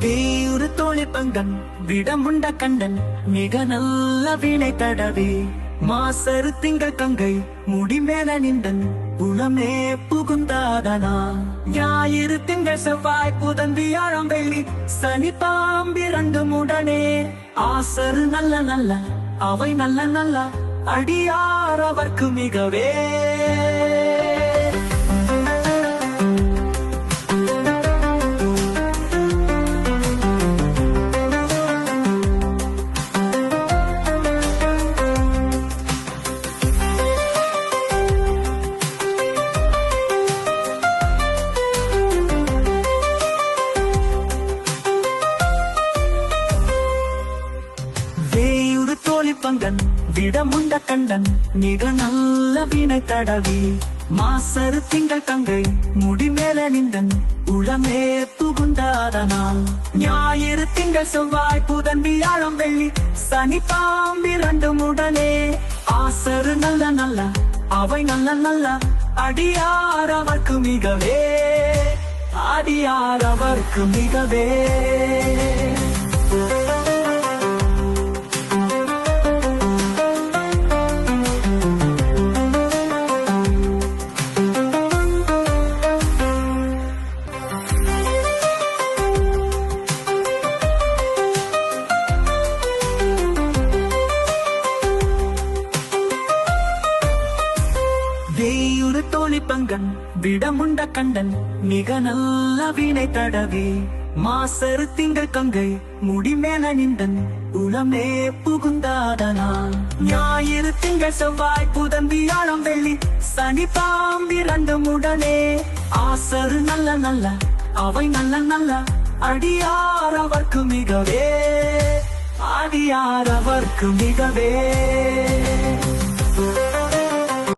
வேயுறு தோழி பங்கன் விடமுண்ட கண்டன் மிக நல்ல வீணை தடவே மாசரு திங்கள் கங்கை முடிமேல நின்றன் குணமே புகுந்தாதனா. ஞாயிறு திங்கள் செவ்வாய் புதன் வியாழம் வெள்ளி சனி பாம்பிரண்டும் உடனே ஆசரு நல்ல நல்ல அவை நல்ல நல்ல அடியார் அவர்க்கு மிகவே. வேயுறு பங்கன் விடமுண்ட கண்டன் மிக நல்ல வீணை தடவி மாசரு திங்கள் தங்கை முடிமேல நிந்தன் உளமே புகுந்தாதனால். ஞாயிறு திங்கள் செவ்வாய் புதன் வியாழம் வெள்ளி சனி பாம்பிரண்டும் உடனே ஆசரு நல்ல நல்ல அவை நல்ல நல்ல அடியார் அவர்க்கு மிகவே. அடியார் அவர்க்கு மிகவே. வேயுறு தோழி பங்கன் விடமுண்ட கண்டன் மிக நல்ல வீணை தடவி. மாசரு திங்கள் கங்கை முடிமேல நின்றன் உளமே புகுந்தாதனால் ஞாயிறு திங்கள் செவ்வாய் புதன் வியாழம் வெள்ளி சனி பாம்பிரண்டும் உடனே. ஆசரு நல்ல நல்ல அவை நல்ல நல்ல அடியார் அவர்க்கு மிகவே. அடியார் அவர்க்கு மிகவே.